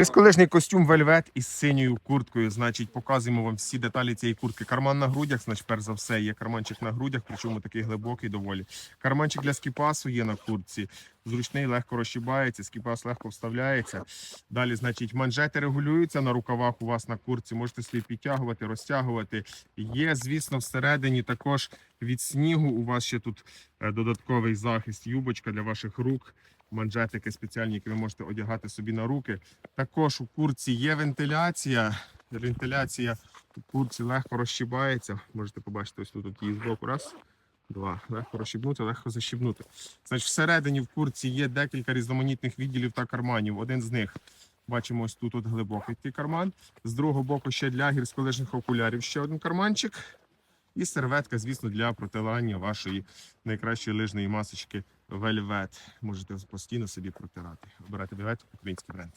Гірськолижний костюм вельвет із синьою курткою. Значить, показуємо вам всі деталі цієї куртки. Карман на грудях, значить, перш за все, є карманчик на грудях, причому такий глибокий доволі. Карманчик для скіпасу є на куртці. Зручний, легко розшибається, скіпас легко вставляється. Далі, значить, манжети регулюються на рукавах у вас на куртці. Можете собі підтягувати, розтягувати. Є, звісно, всередині також від снігу. У вас ще тут е, додатковий захист, юбочка для ваших рук. Манжетики спеціальні, які ви можете одягати собі на руки. Також у курці є вентиляція. Вентиляція у курці легко розщібається. Можете побачити ось тут от її збоку. Раз, два. Легко розщібнути, легко защібнути. Значить, всередині в курці є декілька різноманітних відділів та карманів. Один з них бачимо ось тут от глибокий карман. З другого боку ще для гірськолижних окулярів ще один карманчик. І серветка, звісно, для протилання вашої найкращої лижної масочки Вельвет. Можете постійно собі протирати. Обирайте Вельвет, український бренд.